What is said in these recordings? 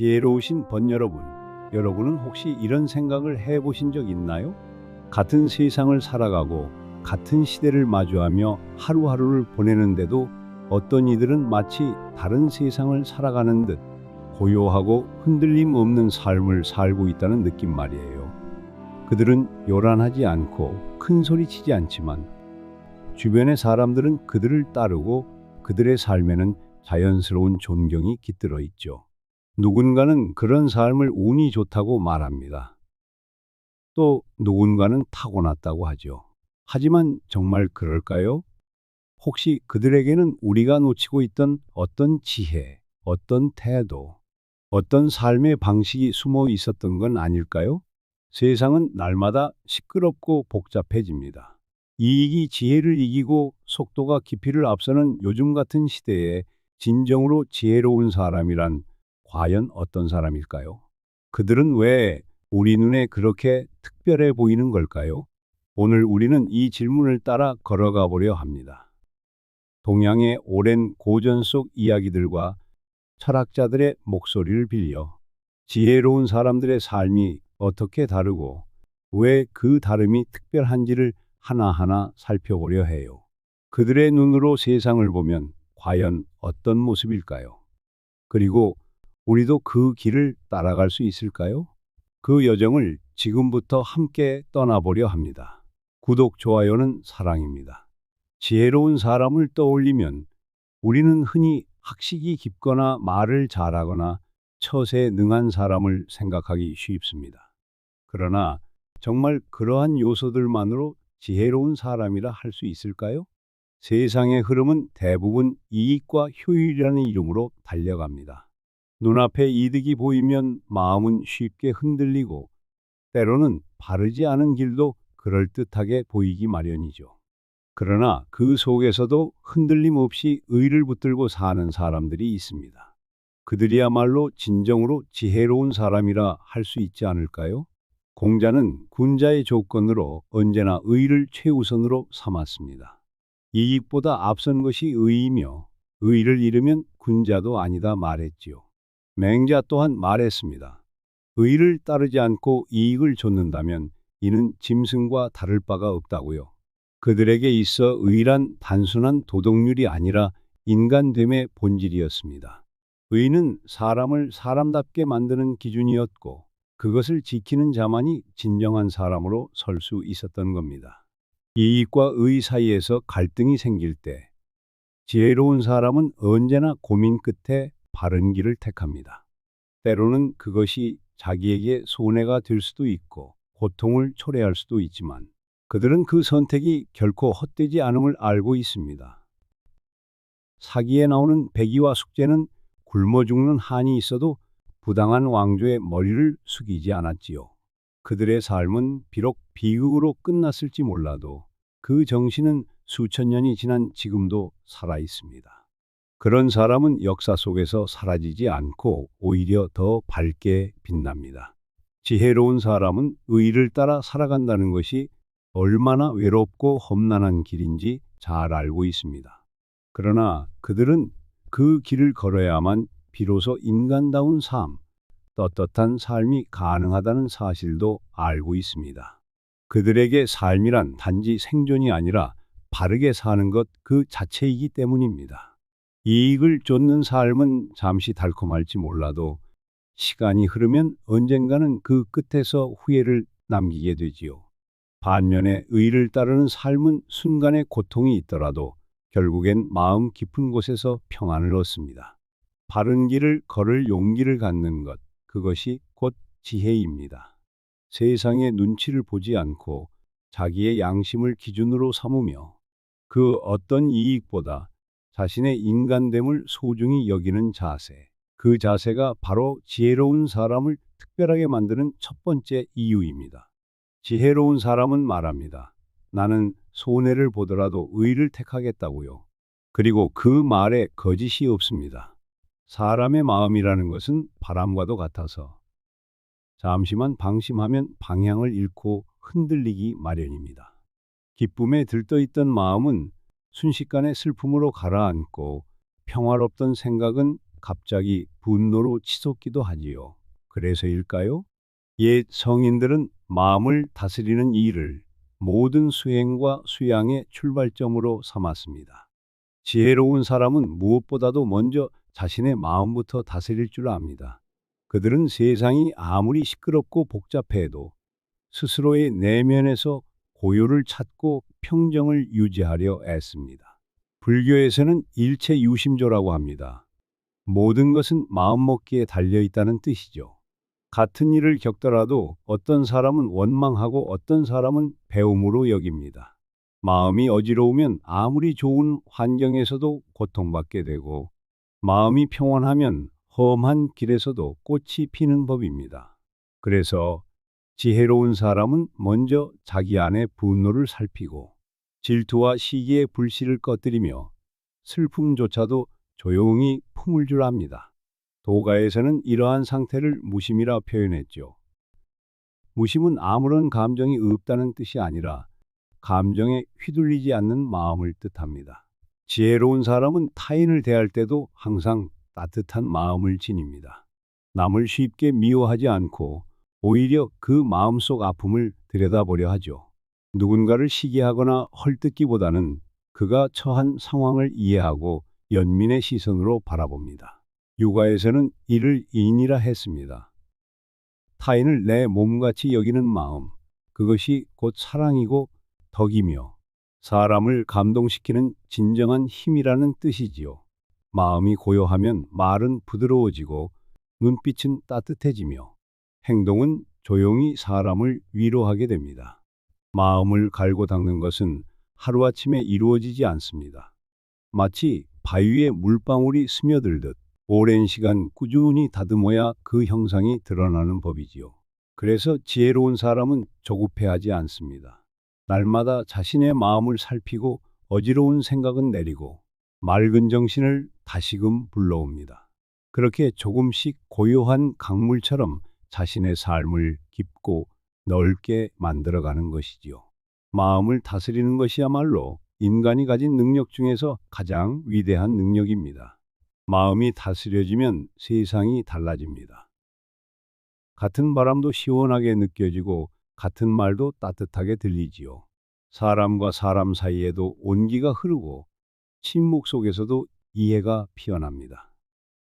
지혜로우신 번 여러분, 여러분은 혹시 이런 생각을 해보신 적 있나요? 같은 세상을 살아가고 같은 시대를 마주하며 하루하루를 보내는데도 어떤 이들은 마치 다른 세상을 살아가는 듯 고요하고 흔들림 없는 삶을 살고 있다는 느낌 말이에요. 그들은 요란하지 않고 큰 소리 치지 않지만 주변의 사람들은 그들을 따르고 그들의 삶에는 자연스러운 존경이 깃들어 있죠. 누군가는 그런 삶을 운이 좋다고 말합니다. 또 누군가는 타고났다고 하죠. 하지만 정말 그럴까요? 혹시 그들에게는 우리가 놓치고 있던 어떤 지혜, 어떤 태도, 어떤 삶의 방식이 숨어 있었던 건 아닐까요? 세상은 날마다 시끄럽고 복잡해집니다. 이익이 지혜를 이기고 속도가 깊이를 앞서는 요즘 같은 시대에 진정으로 지혜로운 사람이란 과연 어떤 사람일까요? 그들은 왜 우리 눈에 그렇게 특별해 보이는 걸까요? 오늘 우리는 이 질문을 따라 걸어가 보려 합니다. 동양의 오랜 고전 속 이야기들과 철학자들의 목소리를 빌려 지혜로운 사람들의 삶이 어떻게 다르고 왜 그 다름이 특별한지를 하나하나 살펴보려 해요. 그들의 눈으로 세상을 보면 과연 어떤 모습일까요? 그리고 우리도 그 길을 따라갈 수 있을까요? 그 여정을 지금부터 함께 떠나보려 합니다. 구독, 좋아요는 사랑입니다. 지혜로운 사람을 떠올리면 우리는 흔히 학식이 깊거나 말을 잘하거나 처세에 능한 사람을 생각하기 쉽습니다. 그러나 정말 그러한 요소들만으로 지혜로운 사람이라 할 수 있을까요? 세상의 흐름은 대부분 이익과 효율이라는 이름으로 달려갑니다. 눈앞에 이득이 보이면 마음은 쉽게 흔들리고 때로는 바르지 않은 길도 그럴듯하게 보이기 마련이죠. 그러나 그 속에서도 흔들림 없이 의를 붙들고 사는 사람들이 있습니다. 그들이야말로 진정으로 지혜로운 사람이라 할 수 있지 않을까요? 공자는 군자의 조건으로 언제나 의를 최우선으로 삼았습니다. 이익보다 앞선 것이 의이며 의를 잃으면 군자도 아니다 말했지요. 맹자 또한 말했습니다. 의를 따르지 않고 이익을 좇는다면 이는 짐승과 다를 바가 없다고요. 그들에게 있어 의란 단순한 도덕률이 아니라 인간됨의 본질이었습니다. 의는 사람을 사람답게 만드는 기준이었고 그것을 지키는 자만이 진정한 사람으로 설 수 있었던 겁니다. 이익과 의 사이에서 갈등이 생길 때 지혜로운 사람은 언제나 고민 끝에 바른 길을 택합니다. 때로는 그것이 자기에게 손해가 될 수도 있고 고통을 초래할 수도 있지만 그들은 그 선택이 결코 헛되지 않음을 알고 있습니다. 사기에 나오는 백이와 숙제는 굶어 죽는 한이 있어도 부당한 왕조의 머리를 숙이지 않았지요. 그들의 삶은 비록 비극으로 끝났을지 몰라도 그 정신은 수천 년이 지난 지금도 살아 있습니다. 그런 사람은 역사 속에서 사라지지 않고 오히려 더 밝게 빛납니다. 지혜로운 사람은 의를 따라 살아간다는 것이 얼마나 외롭고 험난한 길인지 잘 알고 있습니다. 그러나 그들은 그 길을 걸어야만 비로소 인간다운 삶, 떳떳한 삶이 가능하다는 사실도 알고 있습니다. 그들에게 삶이란 단지 생존이 아니라 바르게 사는 것 그 자체이기 때문입니다. 이익을 쫓는 삶은 잠시 달콤할지 몰라도 시간이 흐르면 언젠가는 그 끝에서 후회를 남기게 되지요. 반면에 의를 따르는 삶은 순간의 고통이 있더라도 결국엔 마음 깊은 곳에서 평안을 얻습니다. 바른 길을 걸을 용기를 갖는 것, 그것이 곧 지혜입니다. 세상의 눈치를 보지 않고 자기의 양심을 기준으로 삼으며 그 어떤 이익보다 자신의 인간됨을 소중히 여기는 자세. 그 자세가 바로 지혜로운 사람을 특별하게 만드는 첫 번째 이유입니다. 지혜로운 사람은 말합니다. 나는 손해를 보더라도 의를 택하겠다고요. 그리고 그 말에 거짓이 없습니다. 사람의 마음이라는 것은 바람과도 같아서 잠시만 방심하면 방향을 잃고 흔들리기 마련입니다. 기쁨에 들떠있던 마음은 순식간에 슬픔으로 가라앉고 평화롭던 생각은 갑자기 분노로 치솟기도 하지요. 그래서일까요? 옛 성인들은 마음을 다스리는 일을 모든 수행과 수양의 출발점으로 삼았습니다. 지혜로운 사람은 무엇보다도 먼저 자신의 마음부터 다스릴 줄 압니다. 그들은 세상이 아무리 시끄럽고 복잡해도 스스로의 내면에서 고요를 찾고 평정을 유지하려 애씁니다. 불교에서는 일체 유심조라고 합니다. 모든 것은 마음먹기에 달려 있다는 뜻이죠. 같은 일을 겪더라도 어떤 사람은 원망하고 어떤 사람은 배움으로 여깁니다. 마음이 어지러우면 아무리 좋은 환경에서도 고통받게 되고 마음이 평온하면 험한 길에서도 꽃이 피는 법입니다. 그래서 지혜로운 사람은 먼저 자기 안의 분노를 살피고 질투와 시기의 불씨를 꺼뜨리며 슬픔조차도 조용히 품을 줄 압니다. 도가에서는 이러한 상태를 무심이라 표현했죠. 무심은 아무런 감정이 없다는 뜻이 아니라 감정에 휘둘리지 않는 마음을 뜻합니다. 지혜로운 사람은 타인을 대할 때도 항상 따뜻한 마음을 지닙니다. 남을 쉽게 미워하지 않고 오히려 그 마음속 아픔을 들여다보려 하죠. 누군가를 시기하거나 헐뜯기보다는 그가 처한 상황을 이해하고 연민의 시선으로 바라봅니다. 육아에서는 이를 인이라 했습니다. 타인을 내 몸같이 여기는 마음, 그것이 곧 사랑이고 덕이며 사람을 감동시키는 진정한 힘이라는 뜻이지요. 마음이 고요하면 말은 부드러워지고 눈빛은 따뜻해지며 행동은 조용히 사람을 위로하게 됩니다. 마음을 갈고 닦는 것은 하루아침에 이루어지지 않습니다. 마치 바위에 물방울이 스며들듯 오랜 시간 꾸준히 다듬어야 그 형상이 드러나는 법이지요. 그래서 지혜로운 사람은 조급해하지 않습니다. 날마다 자신의 마음을 살피고 어지러운 생각은 내리고 맑은 정신을 다시금 불러옵니다. 그렇게 조금씩 고요한 강물처럼 자신의 삶을 깊고 넓게 만들어가는 것이지요. 마음을 다스리는 것이야말로 인간이 가진 능력 중에서 가장 위대한 능력입니다. 마음이 다스려지면 세상이 달라집니다. 같은 바람도 시원하게 느껴지고 같은 말도 따뜻하게 들리지요. 사람과 사람 사이에도 온기가 흐르고 침묵 속에서도 이해가 피어납니다.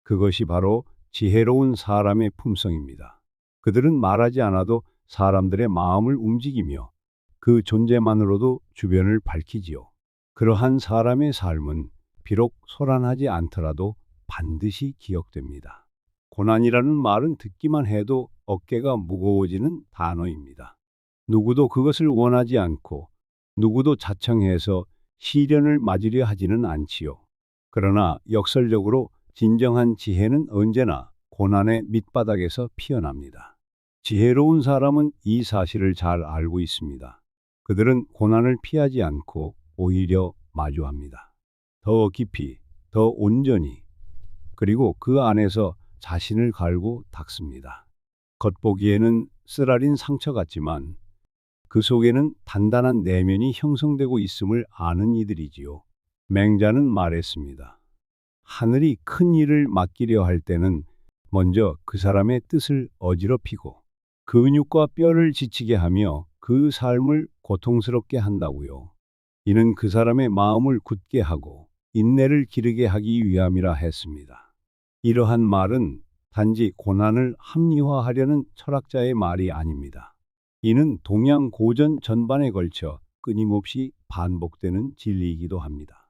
그것이 바로 지혜로운 사람의 품성입니다. 그들은 말하지 않아도 사람들의 마음을 움직이며 그 존재만으로도 주변을 밝히지요. 그러한 사람의 삶은 비록 소란하지 않더라도 반드시 기억됩니다. 고난이라는 말은 듣기만 해도 어깨가 무거워지는 단어입니다. 누구도 그것을 원하지 않고 누구도 자청해서 시련을 맞으려 하지는 않지요. 그러나 역설적으로 진정한 지혜는 언제나 고난의 밑바닥에서 피어납니다. 지혜로운 사람은 이 사실을 잘 알고 있습니다. 그들은 고난을 피하지 않고 오히려 마주합니다. 더 깊이, 더 온전히, 그리고 그 안에서 자신을 갈고 닦습니다. 겉보기에는 쓰라린 상처 같지만 그 속에는 단단한 내면이 형성되고 있음을 아는 이들이지요. 맹자는 말했습니다. 하늘이 큰 일을 맡기려 할 때는 먼저 그 사람의 뜻을 어지럽히고 근육과 뼈를 지치게 하며 그 삶을 고통스럽게 한다고요. 이는 그 사람의 마음을 굳게 하고 인내를 기르게 하기 위함이라 했습니다. 이러한 말은 단지 고난을 합리화하려는 철학자의 말이 아닙니다. 이는 동양 고전 전반에 걸쳐 끊임없이 반복되는 진리이기도 합니다.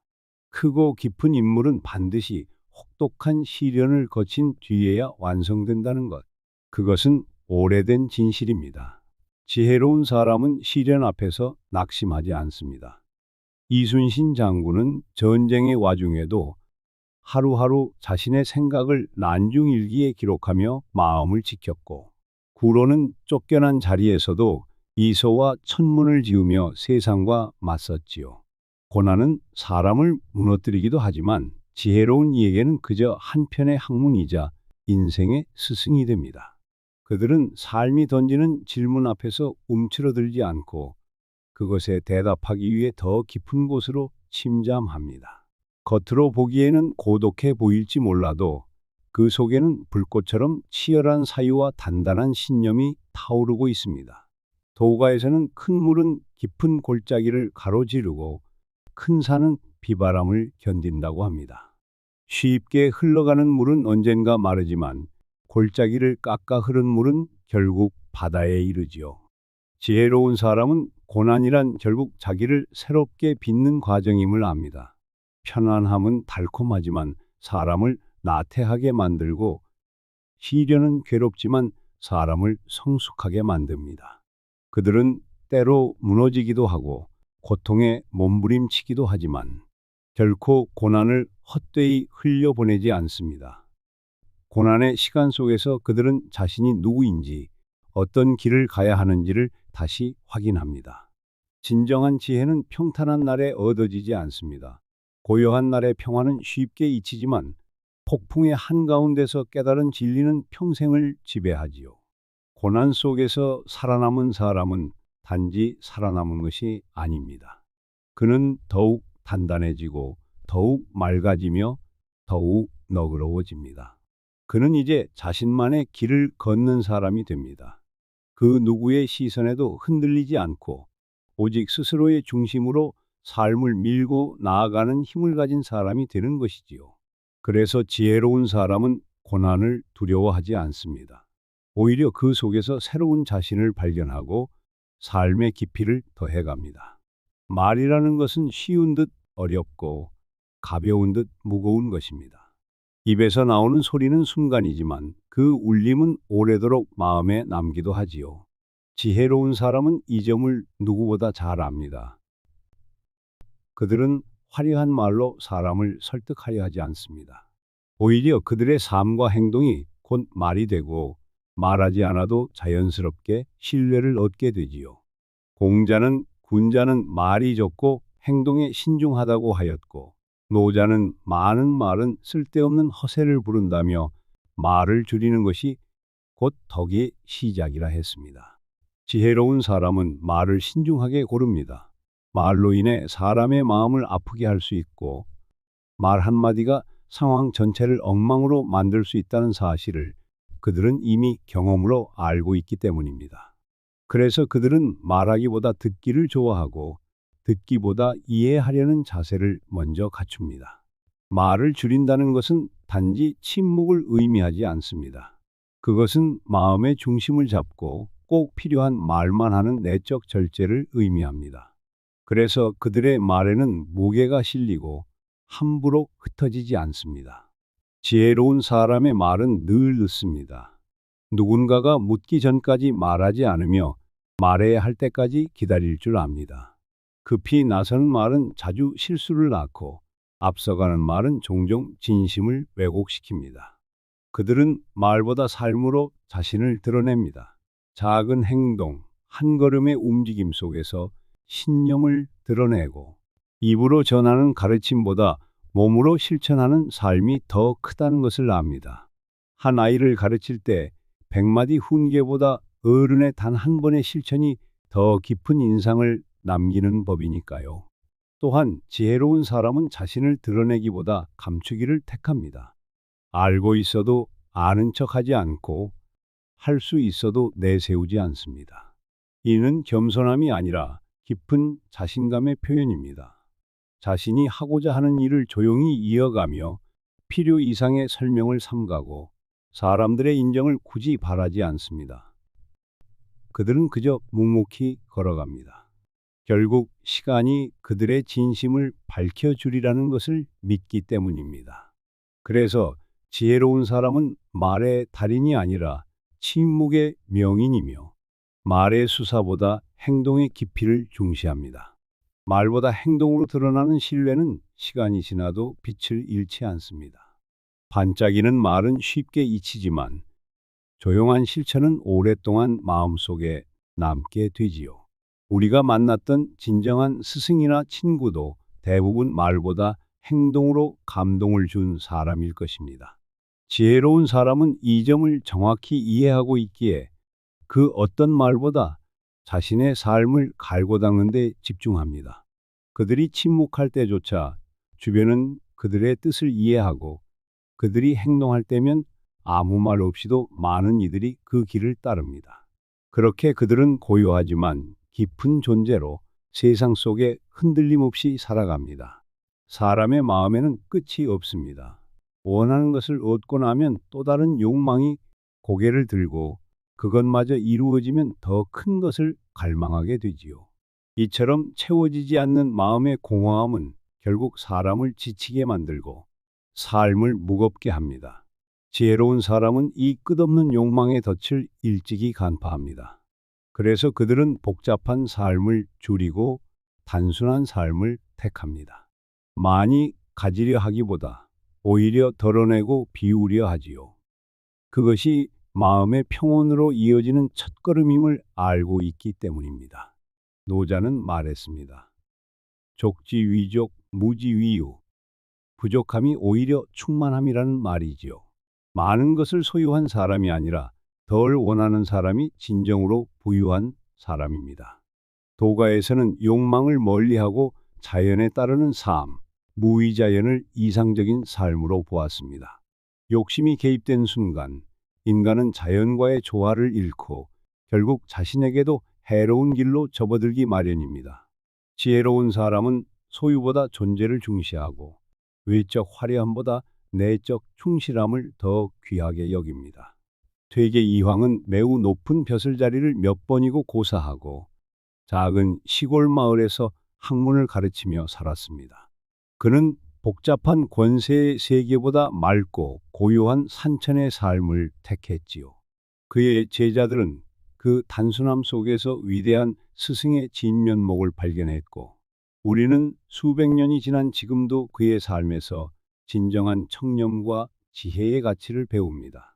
크고 깊은 인물은 반드시 혹독한 시련을 거친 뒤에야 완성된다는 것. 그것은 오래된 진실입니다. 지혜로운 사람은 시련 앞에서 낙심하지 않습니다. 이순신 장군은 전쟁의 와중에도 하루하루 자신의 생각을 난중일기에 기록하며 마음을 지켰고 구로는 쫓겨난 자리에서도 이소와 천문을 지으며 세상과 맞섰지요. 고난은 사람을 무너뜨리기도 하지만 지혜로운 이에게는 그저 한편의 학문이자 인생의 스승이 됩니다. 그들은 삶이 던지는 질문 앞에서 움츠러들지 않고 그것에 대답하기 위해 더 깊은 곳으로 침잠합니다. 겉으로 보기에는 고독해 보일지 몰라도 그 속에는 불꽃처럼 치열한 사유와 단단한 신념이 타오르고 있습니다. 도가에서는 큰 물은 깊은 골짜기를 가로지르고 큰 산은 비바람을 견딘다고 합니다. 쉽게 흘러가는 물은 언젠가 마르지만 골짜기를 깎아 흐른 물은 결국 바다에 이르지요. 지혜로운 사람은 고난이란 결국 자기를 새롭게 빚는 과정임을 압니다. 편안함은 달콤하지만 사람을 나태하게 만들고 시련은 괴롭지만 사람을 성숙하게 만듭니다. 그들은 때로 무너지기도 하고 고통에 몸부림치기도 하지만 결코 고난을 헛되이 흘려보내지 않습니다. 고난의 시간 속에서 그들은 자신이 누구인지 어떤 길을 가야 하는지를 다시 확인합니다. 진정한 지혜는 평탄한 날에 얻어지지 않습니다. 고요한 날의 평화는 쉽게 잊히지만 폭풍의 한가운데서 깨달은 진리는 평생을 지배하지요. 고난 속에서 살아남은 사람은 단지 살아남은 것이 아닙니다. 그는 더욱 단단해지고 더욱 맑아지며 더욱 너그러워집니다. 그는 이제 자신만의 길을 걷는 사람이 됩니다. 그 누구의 시선에도 흔들리지 않고 오직 스스로의 중심으로 삶을 밀고 나아가는 힘을 가진 사람이 되는 것이지요. 그래서 지혜로운 사람은 고난을 두려워하지 않습니다. 오히려 그 속에서 새로운 자신을 발견하고 삶의 깊이를 더해갑니다. 말이라는 것은 쉬운 듯 어렵고 가벼운 듯 무거운 것입니다. 입에서 나오는 소리는 순간이지만 그 울림은 오래도록 마음에 남기도 하지요. 지혜로운 사람은 이 점을 누구보다 잘 압니다. 그들은 화려한 말로 사람을 설득하려 하지 않습니다. 오히려 그들의 삶과 행동이 곧 말이 되고 말하지 않아도 자연스럽게 신뢰를 얻게 되지요. 공자는 군자는 말이 적고 행동에 신중하다고 하였고 노자는 많은 말은 쓸데없는 허세를 부른다며 말을 줄이는 것이 곧 덕의 시작이라 했습니다. 지혜로운 사람은 말을 신중하게 고릅니다. 말로 인해 사람의 마음을 아프게 할 수 있고 말 한마디가 상황 전체를 엉망으로 만들 수 있다는 사실을 그들은 이미 경험으로 알고 있기 때문입니다. 그래서 그들은 말하기보다 듣기를 좋아하고 듣기보다 이해하려는 자세를 먼저 갖춥니다. 말을 줄인다는 것은 단지 침묵을 의미하지 않습니다. 그것은 마음의 중심을 잡고 꼭 필요한 말만 하는 내적 절제를 의미합니다. 그래서 그들의 말에는 무게가 실리고 함부로 흩어지지 않습니다. 지혜로운 사람의 말은 늘 늦습니다. 누군가가 묻기 전까지 말하지 않으며 말해야 할 때까지 기다릴 줄 압니다. 급히 나서는 말은 자주 실수를 낳고 앞서가는 말은 종종 진심을 왜곡시킵니다. 그들은 말보다 삶으로 자신을 드러냅니다. 작은 행동, 한 걸음의 움직임 속에서 신념을 드러내고 입으로 전하는 가르침보다 몸으로 실천하는 삶이 더 크다는 것을 압니다. 한 아이를 가르칠 때 백마디 훈계보다 어른의 단 한 번의 실천이 더 깊은 인상을 남기는 법이니까요. 또한 지혜로운 사람은 자신을 드러내기보다 감추기를 택합니다. 알고 있어도 아는 척하지 않고 할 수 있어도 내세우지 않습니다. 이는 겸손함이 아니라 깊은 자신감의 표현입니다. 자신이 하고자 하는 일을 조용히 이어가며 필요 이상의 설명을 삼가고 사람들의 인정을 굳이 바라지 않습니다. 그들은 그저 묵묵히 걸어갑니다. 결국 시간이 그들의 진심을 밝혀주리라는 것을 믿기 때문입니다. 그래서 지혜로운 사람은 말의 달인이 아니라 침묵의 명인이며 말의 수사보다 행동의 깊이를 중시합니다. 말보다 행동으로 드러나는 신뢰는 시간이 지나도 빛을 잃지 않습니다. 반짝이는 말은 쉽게 잊히지만 조용한 실천은 오랫동안 마음속에 남게 되지요. 우리가 만났던 진정한 스승이나 친구도 대부분 말보다 행동으로 감동을 준 사람일 것입니다. 지혜로운 사람은 이 점을 정확히 이해하고 있기에 그 어떤 말보다 자신의 삶을 갈고 닦는 데 집중합니다. 그들이 침묵할 때조차 주변은 그들의 뜻을 이해하고 그들이 행동할 때면 아무 말 없이도 많은 이들이 그 길을 따릅니다. 그렇게 그들은 고요하지만 깊은 존재로 세상 속에 흔들림 없이 살아갑니다. 사람의 마음에는 끝이 없습니다. 원하는 것을 얻고 나면 또 다른 욕망이 고개를 들고 그것마저 이루어지면 더 큰 것을 갈망하게 되지요. 이처럼 채워지지 않는 마음의 공허함은 결국 사람을 지치게 만들고 삶을 무겁게 합니다. 지혜로운 사람은 이 끝없는 욕망의 덫을 일찍이 간파합니다. 그래서 그들은 복잡한 삶을 줄이고 단순한 삶을 택합니다. 많이 가지려 하기보다 오히려 덜어내고 비우려 하지요. 그것이 마음의 평온으로 이어지는 첫걸음임을 알고 있기 때문입니다. 노자는 말했습니다. 족지위족 무지위유 부족함이 오히려 충만함이라는 말이지요. 많은 것을 소유한 사람이 아니라 덜 원하는 사람이 진정으로 부유한 사람입니다. 도가에서는 욕망을 멀리하고 자연에 따르는 삶, 무위자연을 이상적인 삶으로 보았습니다. 욕심이 개입된 순간 인간은 자연과의 조화를 잃고 결국 자신에게도 해로운 길로 접어들기 마련입니다. 지혜로운 사람은 소유보다 존재를 중시하고 외적 화려함보다 내적 충실함을 더 귀하게 여깁니다. 퇴계 이황은 매우 높은 벼슬자리를 몇 번이고 고사하고 작은 시골 마을에서 학문을 가르치며 살았습니다. 그는 복잡한 권세의 세계보다 맑고 고요한 산천의 삶을 택했지요. 그의 제자들은 그 단순함 속에서 위대한 스승의 진면목을 발견했고 우리는 수백 년이 지난 지금도 그의 삶에서 진정한 청렴과 지혜의 가치를 배웁니다.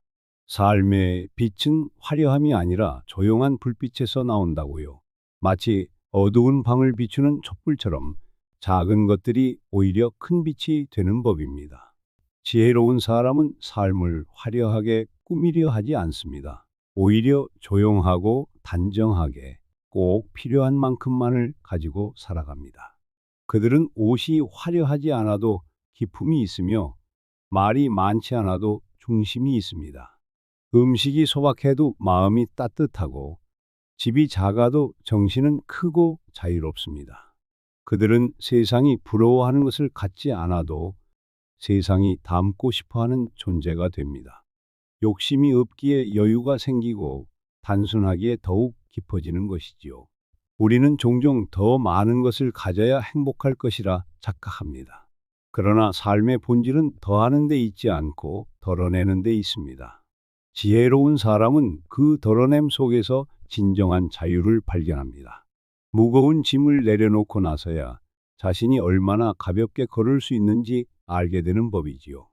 삶의 빛은 화려함이 아니라 조용한 불빛에서 나온다고요. 마치 어두운 방을 비추는 촛불처럼 작은 것들이 오히려 큰 빛이 되는 법입니다. 지혜로운 사람은 삶을 화려하게 꾸미려 하지 않습니다. 오히려 조용하고 단정하게 꼭 필요한 만큼만을 가지고 살아갑니다. 그들은 옷이 화려하지 않아도 기품이 있으며 말이 많지 않아도 중심이 있습니다. 음식이 소박해도 마음이 따뜻하고 집이 작아도 정신은 크고 자유롭습니다. 그들은 세상이 부러워하는 것을 갖지 않아도 세상이 닮고 싶어 하는 존재가 됩니다. 욕심이 없기에 여유가 생기고 단순하기에 더욱 깊어지는 것이지요. 우리는 종종 더 많은 것을 가져야 행복할 것이라 착각합니다. 그러나 삶의 본질은 더하는 데 있지 않고 덜어내는 데 있습니다. 지혜로운 사람은 그 덜어냄 속에서 진정한 자유를 발견합니다. 무거운 짐을 내려놓고 나서야 자신이 얼마나 가볍게 걸을 수 있는지 알게 되는 법이지요.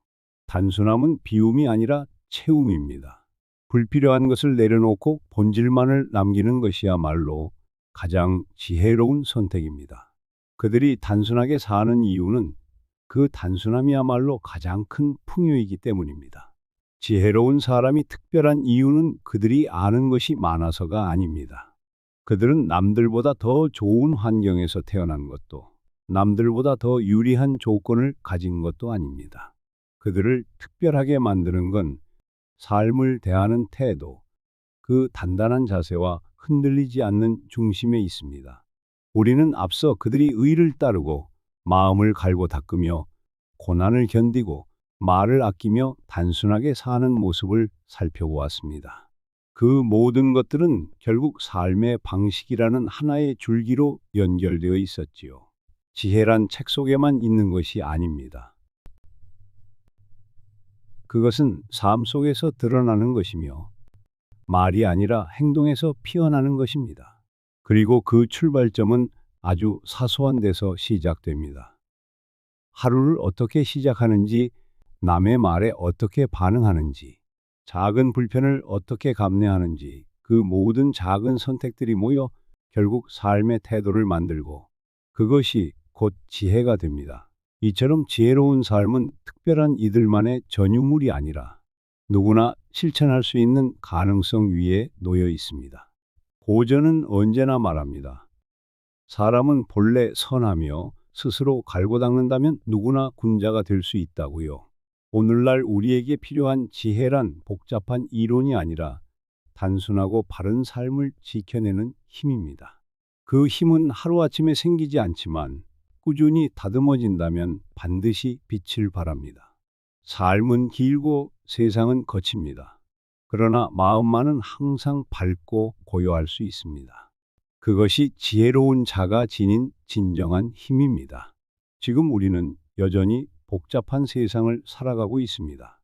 단순함은 비움이 아니라 채움입니다. 불필요한 것을 내려놓고 본질만을 남기는 것이야말로 가장 지혜로운 선택입니다. 그들이 단순하게 사는 이유는 그 단순함이야말로 가장 큰 풍요이기 때문입니다. 지혜로운 사람이 특별한 이유는 그들이 아는 것이 많아서가 아닙니다. 그들은 남들보다 더 좋은 환경에서 태어난 것도 남들보다 더 유리한 조건을 가진 것도 아닙니다. 그들을 특별하게 만드는 건 삶을 대하는 태도, 그 단단한 자세와 흔들리지 않는 중심에 있습니다. 우리는 앞서 그들이 의를 따르고 마음을 갈고 닦으며 고난을 견디고 말을 아끼며 단순하게 사는 모습을 살펴보았습니다. 그 모든 것들은 결국 삶의 방식이라는 하나의 줄기로 연결되어 있었지요. 지혜란 책 속에만 있는 것이 아닙니다. 그것은 삶 속에서 드러나는 것이며 말이 아니라 행동에서 피어나는 것입니다. 그리고 그 출발점은 아주 사소한 데서 시작됩니다. 하루를 어떻게 시작하는지 남의 말에 어떻게 반응하는지, 작은 불편을 어떻게 감내하는지 그 모든 작은 선택들이 모여 결국 삶의 태도를 만들고 그것이 곧 지혜가 됩니다. 이처럼 지혜로운 삶은 특별한 이들만의 전유물이 아니라 누구나 실천할 수 있는 가능성 위에 놓여 있습니다. 고전은 언제나 말합니다. 사람은 본래 선하며 스스로 갈고 닦는다면 누구나 군자가 될 수 있다고요. 오늘날 우리에게 필요한 지혜란 복잡한 이론이 아니라 단순하고 바른 삶을 지켜내는 힘입니다. 그 힘은 하루아침에 생기지 않지만 꾸준히 다듬어진다면 반드시 빛을 발합니다. 삶은 길고 세상은 거칩니다. 그러나 마음만은 항상 밝고 고요할 수 있습니다. 그것이 지혜로운 자가 지닌 진정한 힘입니다. 지금 우리는 여전히 복잡한 세상을 살아가고 있습니다.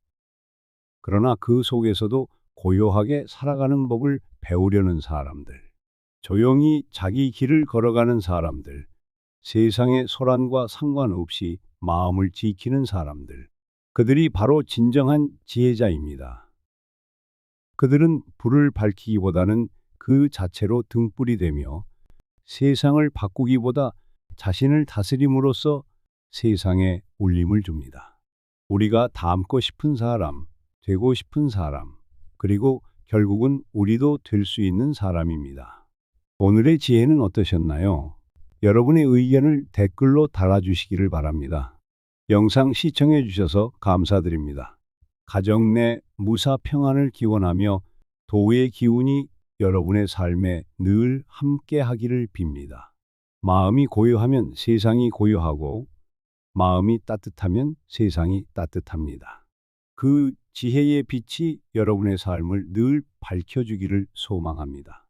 그러나 그 속에서도 고요하게 살아가는 법을 배우려는 사람들, 조용히 자기 길을 걸어가는 사람들, 세상의 소란과 상관없이 마음을 지키는 사람들, 그들이 바로 진정한 지혜자입니다. 그들은 불을 밝히기보다는 그 자체로 등불이 되며 세상을 바꾸기보다 자신을 다스림으로써 세상에 울림을 줍니다. 우리가 닮고 싶은 사람, 되고 싶은 사람, 그리고 결국은 우리도 될 수 있는 사람입니다. 오늘의 지혜는 어떠셨나요? 여러분의 의견을 댓글로 달아주시기를 바랍니다. 영상 시청해 주셔서 감사드립니다. 가정 내 무사 평안을 기원하며 도의 기운이 여러분의 삶에 늘 함께 하기를 빕니다. 마음이 고요하면 세상이 고요하고 마음이 따뜻하면 세상이 따뜻합니다. 그 지혜의 빛이 여러분의 삶을 늘 밝혀주기를 소망합니다.